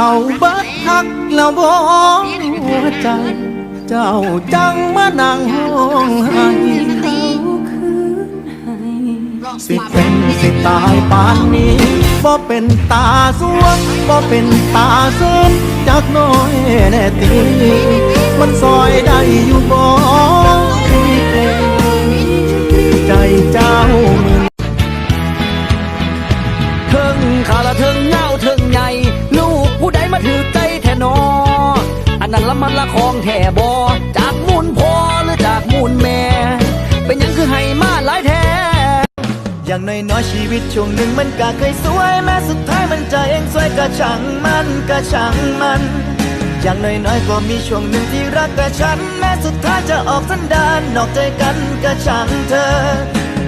เขาเบิดทักแล้วบ่หัวใจ เจ้าจังมานั่งห้องไห้สิเป็นสิตายปานนี้บ่เป็นตาสวงบ่เป็นตาเสริมจากน้อยแน่ตีมันซอยได้อยู่บ่ใจเจ้า ละมันละของแท่บอจากมูลพ่อหรือจากมูลแม่ เป็นยังคือให้มาหลายแท้อย่างน้อยๆชีวิตช่วงหนึ่งมันก็เคยสวยแม้สุดท้ายมันจะเองสวยก็ช่างมันก็ช่างมัน อย่างน้อยๆก็มีช่วงหนึ่งที่รักกับฉัน แม้สุดท้ายจะออกสันดานนอกใจกันก็ช่างเธอ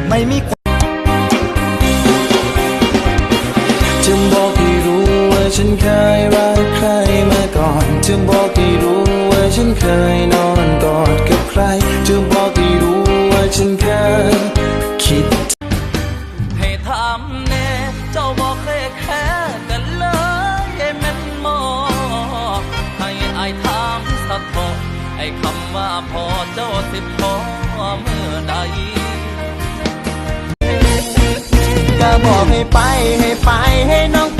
ไม่มีจึงบอกให้รู้ว่าฉันเคยรักใคร คำว่าพอเจ้าสิบพอเมื่อใดก็บอกให้ไปให้ไปให้น้อง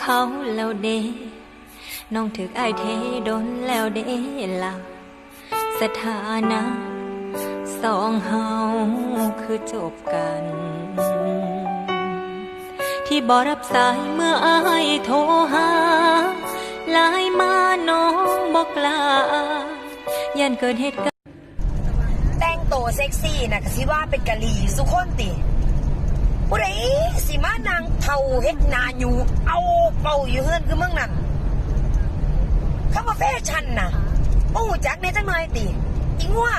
เขาแล้วเด น้องถึกไอเทโดนแล้วเดล่ะสถานะ สองเฮาคือจบกัน ที่บอรับสายเมื่ออายโทรหาลายมาน้องบอกลายันเกิดเหตุการณ์แต่งตัวเซ็กซี่นะก็สิว่าเป็นกะหรี่สุคนติ ผู้ใดสิมานางเท่าเฮ็ดนาอยู่ เอาเป่าอยู่เฮือนคือเมึงนั่นคำว่าแฟชั่นน่ะโอ้จักในจังหน่อยติอีงัว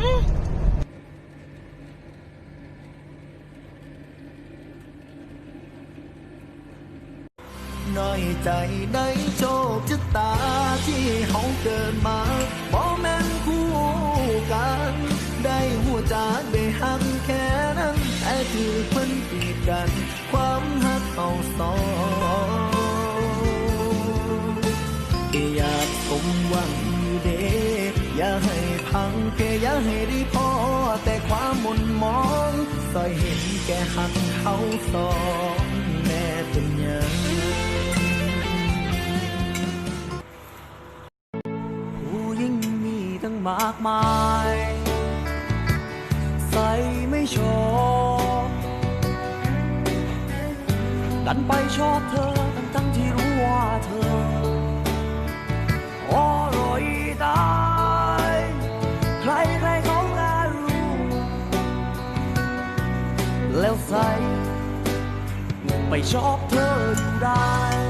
อืมน้อยใจในโชคชะตาที่เฮาเกิดมาบ่แม่นคู่ พังแค่อย่าให้ได้พอ แต่ความหมุนมองสอยเห็นแก่หักเขาสองแม่เป็นยังผู้หญิงมีตั้งมากมาย ใส่ไม่ชอบดันไปชอบเธอทั้งทั้งที่รู้ว่าเธอ ชอบเธออยู่ได้